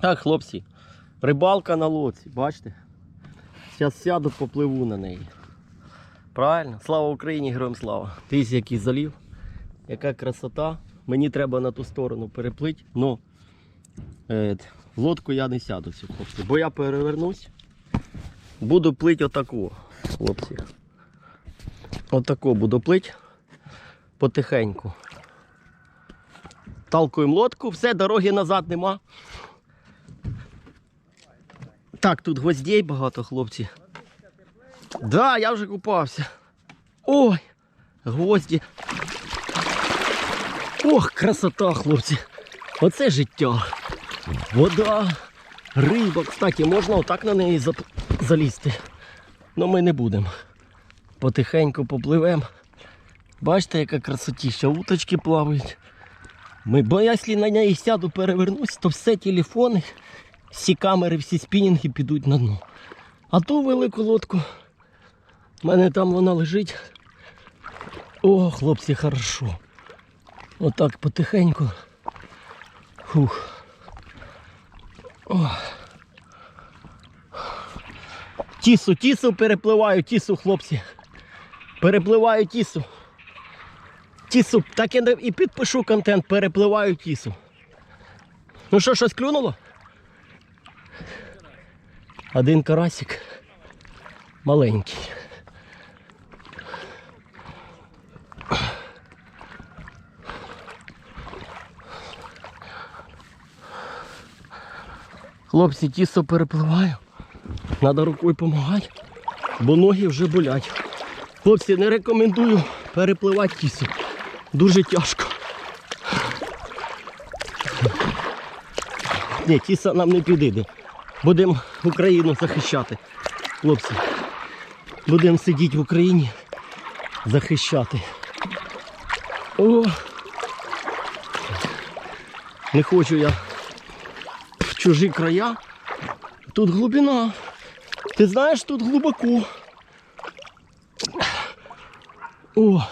Так, хлопці, рибалка на лодці, бачите? Зараз сяду, попливу на неї. Правильно? Слава Україні, героям слава. Дивіться, який залів, яка красота. Мені треба на ту сторону переплити, но е, в лодку я не сяду хлопці, бо я перевернусь, буду плити отаку, хлопці. Отаку буду плити потихеньку. Талкуємо лодку, все, дороги назад нема. Так, тут гвоздей багато, хлопці. Да, я вже купався. Ой, гвозді. Ох, красота, хлопці. Оце життя. Вода, риба. Кстати, можна отак на неї залізти. Но ми не будемо. Потихеньку попливемо. Бачите, яка красотіща, уточки плавають. Ми, бо якщо на неї сяду, перевернусь, то все телефони, всі камери, всі спінінги підуть на дно. А ту велику лодку, в мене там вона лежить. О, хлопці, хорошо. Отак потихеньку. Фух. О. Тісу, тісу перепливаю, тісу, хлопці. Перепливаю тісу. Тісу, так я і підпишу контент, перепливаю тісу. Ну що, щось клюнуло? Один карасик. Маленький. Хлопці, тісо перепливаю. Треба рукою допомагати, бо ноги вже болять. Хлопці, не рекомендую перепливати тісо. Дуже тяжко. Ні, тіса нам не підійде. Будемо Україну захищати. Хлопці. Будемо сидіти в Україні, захищати. О! Не хочу я в чужі края. Тут глибина. Ти знаєш, тут глибоко. О!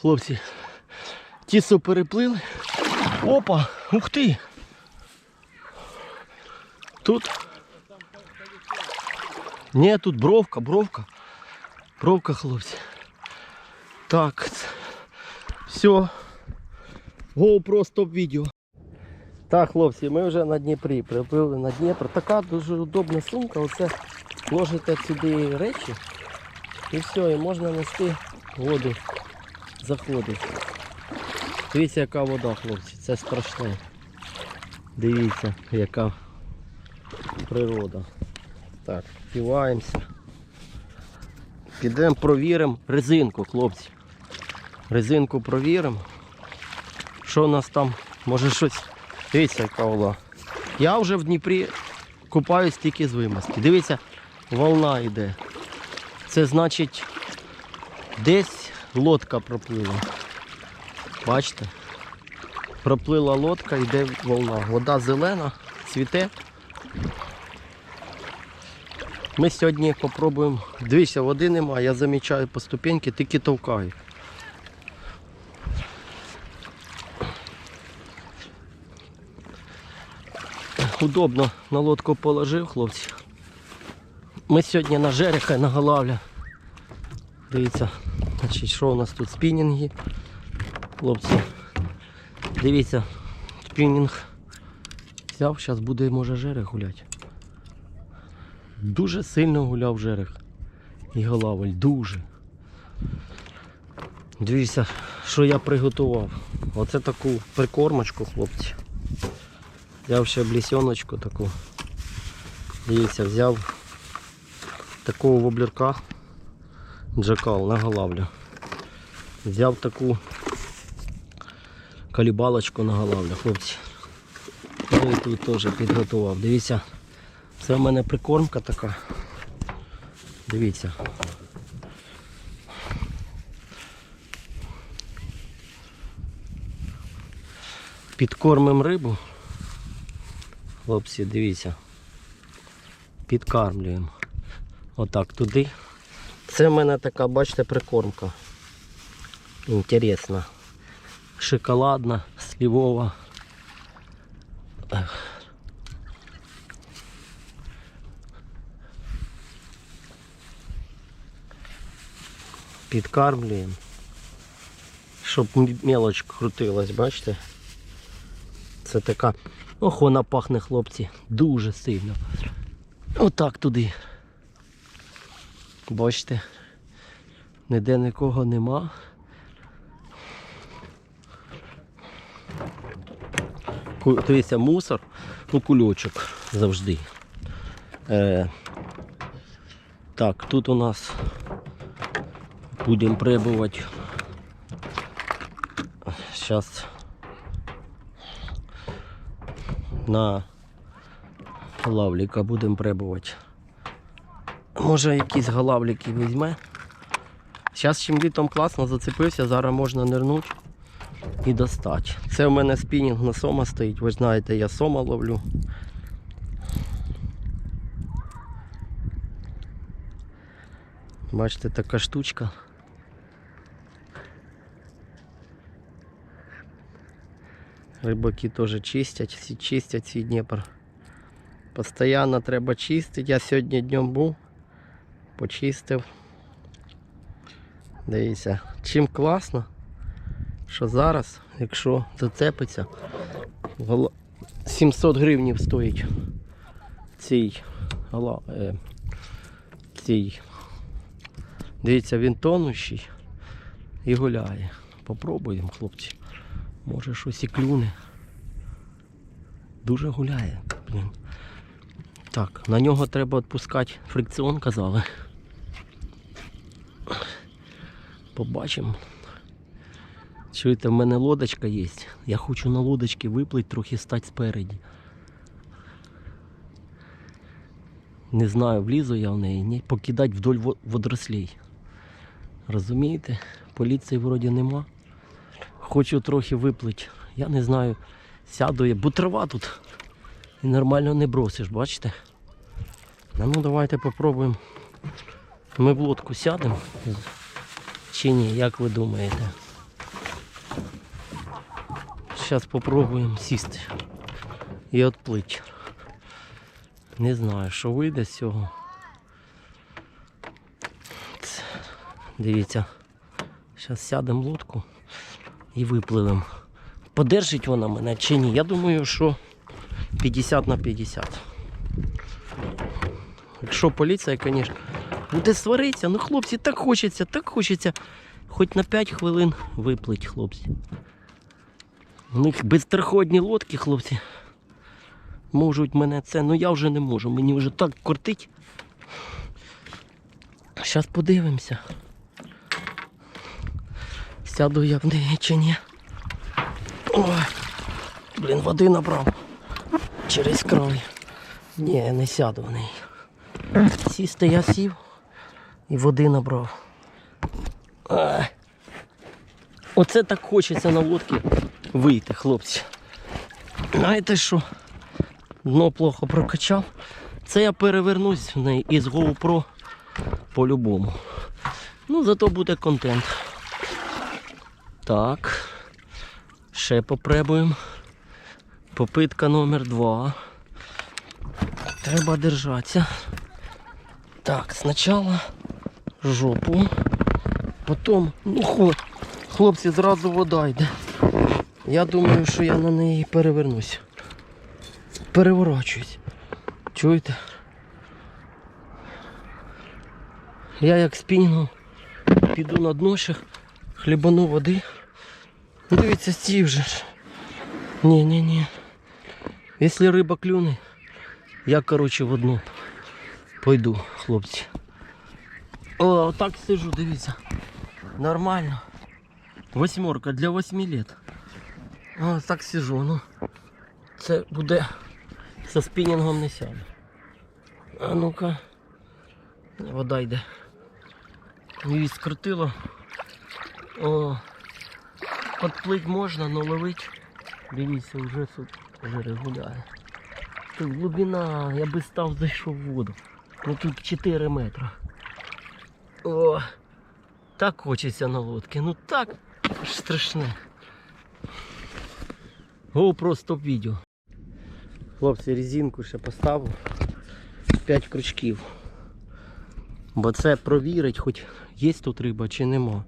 Хлопці, тісо переплили. Опа, ух ти. Тут. Ні, тут бровка, бровка. Бровка, хлопці. Так. Все. GoPro стоп відео. Так, хлопці, ми вже на Дніпрі приплили на Дніпро. Така дуже удобна сумка. Оце ложите сюди речі і все, і можна нести воду заходить. Дивіться, яка вода, хлопці, це страшне. Дивіться, яка природа. Так, впіваємося. Підемо провіримо резинку, хлопці. Резинку провіримо. Що у нас там? Може щось. Дивіться, яка вода. Я вже в Дніпрі купаюсь тільки з вимазки. Дивіться, волна йде. Це значить десь лодка проплила. Бачите? Проплила лодка, йде волна. Вода зелена, цвіте. Ми сьогодні попробуємо. Дивіться, води нема, я замічаю по ступеньки, тільки товкаю. Удобно на лодку положив, хлопці. Ми сьогодні на жереха на Галавля. Дивіться, значить, що у нас тут спінінги. Хлопці. Дивіться, спінінг взяв, зараз буде може жерех гуляти. Дуже сильно гуляв жерех. І Галавль, дуже. Дивіться, що я приготував. Оце таку прикормочку, хлопці. Взяв ще блісьоночку таку. Дивіться, взяв такого воблерка джакал на галавлю. Взяв таку калібалочку на галавлю, хлопці. Ну і тут теж підготував. Дивіться, це в мене прикормка така. Дивіться. Підкормимо рибу. Хлопці, дивіться. Підкармлюємо. Отак туди. Це в мене така, бачите, прикормка. Інтересна. Шоколадна, слівова. Підкармлюємо, щоб мелочка крутилась, бачите? Це така... Ох, вона пахне хлопці, дуже сильно. Отак туди. Бачите, ніде нікого нема. Дивіться, мусор, ну кульочок завжди. Е, так, тут у нас будемо прибувати. Зараз на лавліка будемо прибувати. Може якісь галавліки візьме. Зараз чим літом класно зацепився, зараз можна нирнути і достати. Це в мене спінінг на сома стоїть. Ви знаєте, я сома ловлю. Бачите, така штучка. Рибаки теж чистять, всі чистять свій Дніпр. Постоянно треба чистити. Я сьогодні днем був, почистив. Дивіться, чим класно, що зараз, якщо зацепиться, 700 гривнів стоїть цей е, цей. Дивіться, він тонущий і гуляє. Попробуємо, хлопці. Може щось і клюне. Дуже гуляє. Блін. Так, на нього треба відпускати фрикціон, казали. Побачимо. Чуєте, в мене лодочка є. Я хочу на лодочці виплити, трохи стати спереді. Не знаю, влізу я в неї, ні. Покидати вдоль во- водорослей. Розумієте? Поліції вроді нема. Хочу трохи виплити. Я не знаю, сяду я, бо трава тут. І нормально не бросиш, бачите? Ну давайте попробуємо. Ми в лодку сядемо. Чи ні, як ви думаєте? Зараз спробуємо сісти і відплити. Не знаю, що вийде з цього. Дивіться. Зараз сядемо в лодку і випливемо. Подержить вона мене чи ні? Я думаю, що 50 на 50. Якщо поліція, звісно, буде сваритися, ну хлопці, так хочеться, так хочеться. Хоч на 5 хвилин виплить, хлопці. У них безстраховні лодки, хлопці. Можуть мене це, ну я вже не можу, мені вже так кортить. Зараз подивимося. Сяду я в неї чи ні. Ой, блін, води набрав. Через край. Ні, не сяду в неї. Сісти я сів і води набрав. Оце так хочеться на лодці вийти, хлопці. Знаєте що? Дно плохо прокачав. Це я перевернусь в неї із GoPro по-любому. Ну, зато буде контент. Так. Ще попробуємо. Попитка номер два. Треба держатися. Так, спочатку жопу. Потім, ну хлопці, зразу вода йде. Я думаю, що я на неї перевернусь. Переворачуюсь. Чуєте? Я як спінгом піду на дно ще, хлібану води. Дивіться, стій вже ж. Ні, ні, ні. Якщо риба клюне, я, коротше, в одну пойду, хлопці. О, так сижу, дивіться. Нормально. Восьмерка для 8 лет. О, так сижу, ну. Це буде со спінінгом не сяду. А ну-ка. Вода йде. Її скрутило. О, подплить можна, але ловить. Дивіться, вже тут вже гуляє. Тут глибина, я би став зайшов в воду. Ну тут 4 метри. О, так хочеться на лодці. Ну так страшне. GoPro стоп відео. Хлопці, резинку ще поставив. 5 крючків. Бо це провірить, хоч є тут риба чи нема.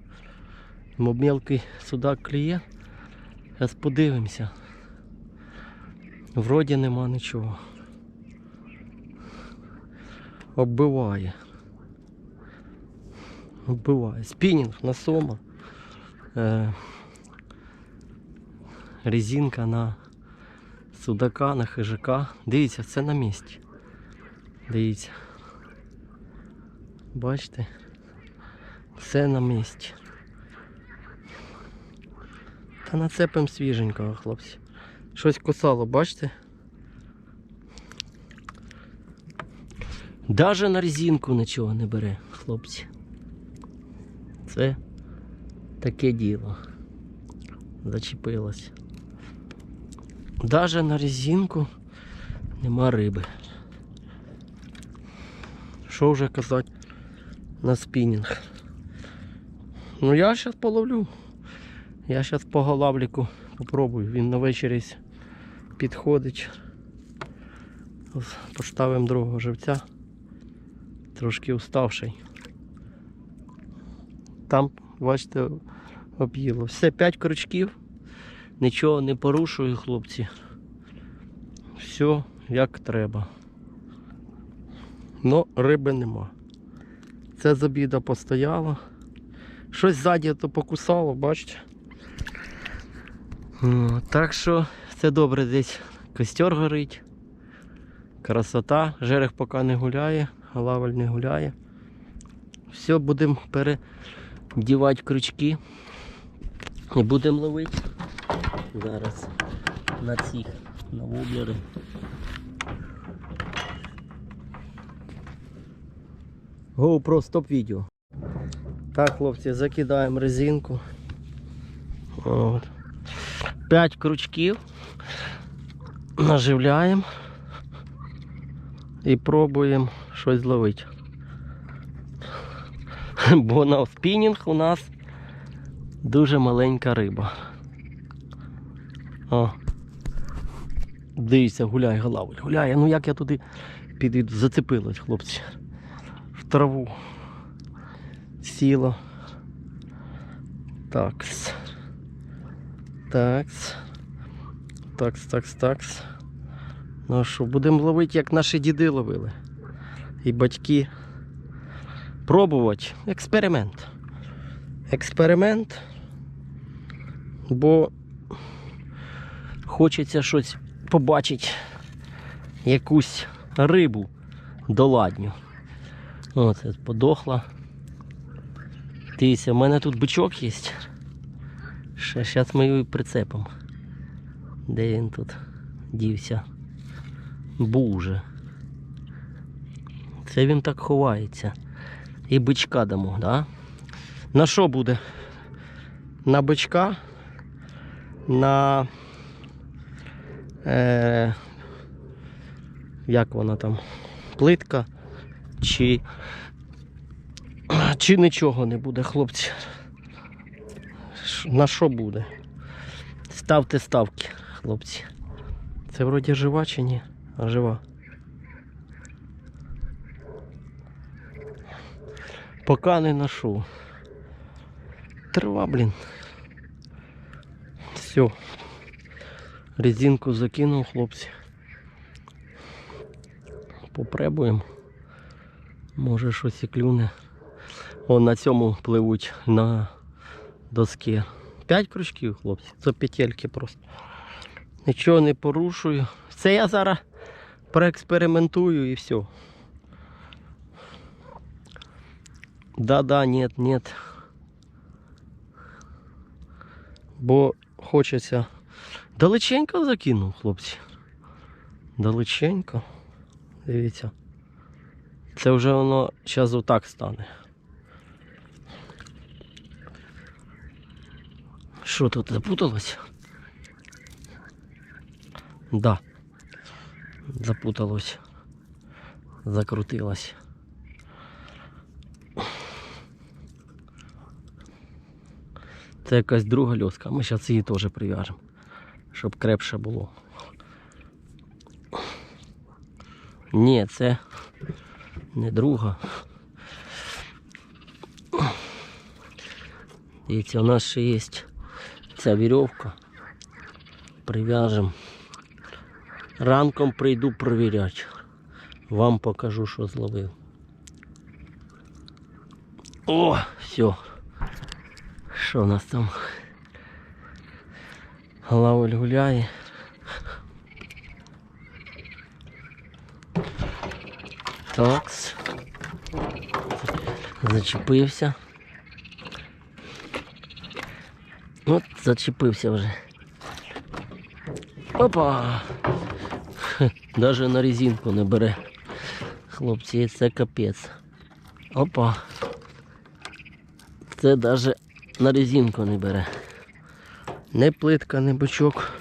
Бо мелкий судак клює. Зараз подивимося. Вроді нема нічого. Оббиває. Оббиває. Спінінг на сома. Резинка на судака, на хижака. Дивіться, все на місці. Дивіться. Бачите? Все на місці. Та нацепимо свіженького, хлопці. Щось кусало, бачите? Даже на резинку нічого не бере, хлопці. Це таке діло. Зачепилось. Даже на резинку нема риби. Що вже казати на спінінг? Ну я зараз половлю. Я зараз по голавліку попробую. Він на вечері підходить. Поставимо другого живця. Трошки уставший. Там, бачите, об'їло. Все, 5 крючків. Нічого не порушую, хлопці. Все як треба. Но риби нема. Це з обіда постояло. Щось ззаді то покусало, бачите? Так що це добре десь костер горить. Красота, жерех поки не гуляє, лавель не гуляє. Все, будемо передівати крючки і будемо ловити зараз на цих, на воблери. GoPro стоп відео. Так, хлопці, закидаємо резинку. От. 5 крючків. Наживляємо і пробуємо щось зловити. Бо на спінінг у нас дуже маленька риба. О. Дивіться, гуляй, голавль, гуляє. Ну як я туди підійду, зацепилось, хлопці. В траву. Сіло. Такс. Такс. Такс, такс, такс. Ну що, будемо ловити, як наші діди ловили. І батьки. Пробувати. Експеримент. Експеримент. Бо хочеться щось побачити. Якусь рибу доладню. Оце подохла. Дивіться, в мене тут бичок є. Ще зараз ми його прицепимо. Де він тут дівся? Буже. Це він так ховається. І бичка дамо, да? На що буде? На бичка, на е, як вона там? Плитка чи, чи нічого не буде, хлопці. На що буде? Ставте ставки, хлопці. Це вроді жива чи ні? А жива. Поки не ношу. Трава, блін. Все. Резинку закинув, хлопці. Попробуємо. Може щось і клюне. О, на цьому пливуть на доски. П'ять крючків, хлопці. Це петельки просто. Нічого не порушую. Це я зараз проекспериментую і все. Да-да, нет, нет. Бо хочеться. Далеченько закинув, хлопці. Далеченько. Дивіться. Це вже воно зараз отак стане. Що тут запуталось? Да. Запуталось. Закрутилось. Це якась друга льоска. Ми зараз її теж прив'яжемо, щоб крепше було. Ні, це не друга. Дивіться, у нас ще є ця вірьовка. Прив'яжемо. Ранком прийду перевіряти. Вам покажу, що зловив. О, все. Що у нас там? Лавель гуляє. Такс. Зачепився. От зачепився вже. Опа! Хе, Даже на резинку не бере. Хлопці, це капець. Опа. Це даже на резинку не бере. Не плитка, не бочок.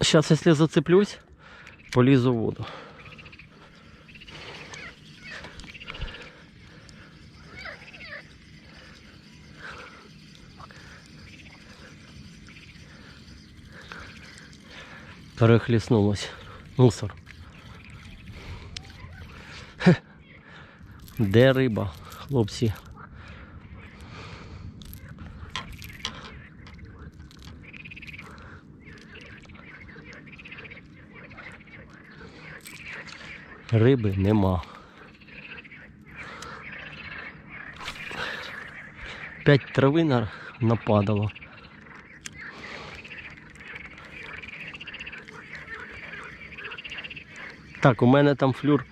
Зараз, якщо зацеплюсь, полізу в воду. Перехліснулось. Мусор. Хе. Де риба, хлопці? Риби нема. П'ять трави нападало. Так, у мене там флюр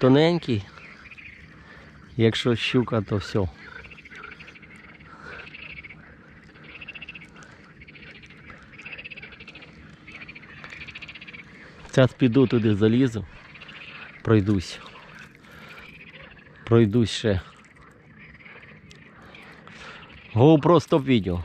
тоненький. Якщо щука, то все. Зараз піду туди залізу, пройдусь. Пройдусь ще. GoPro стоп відео.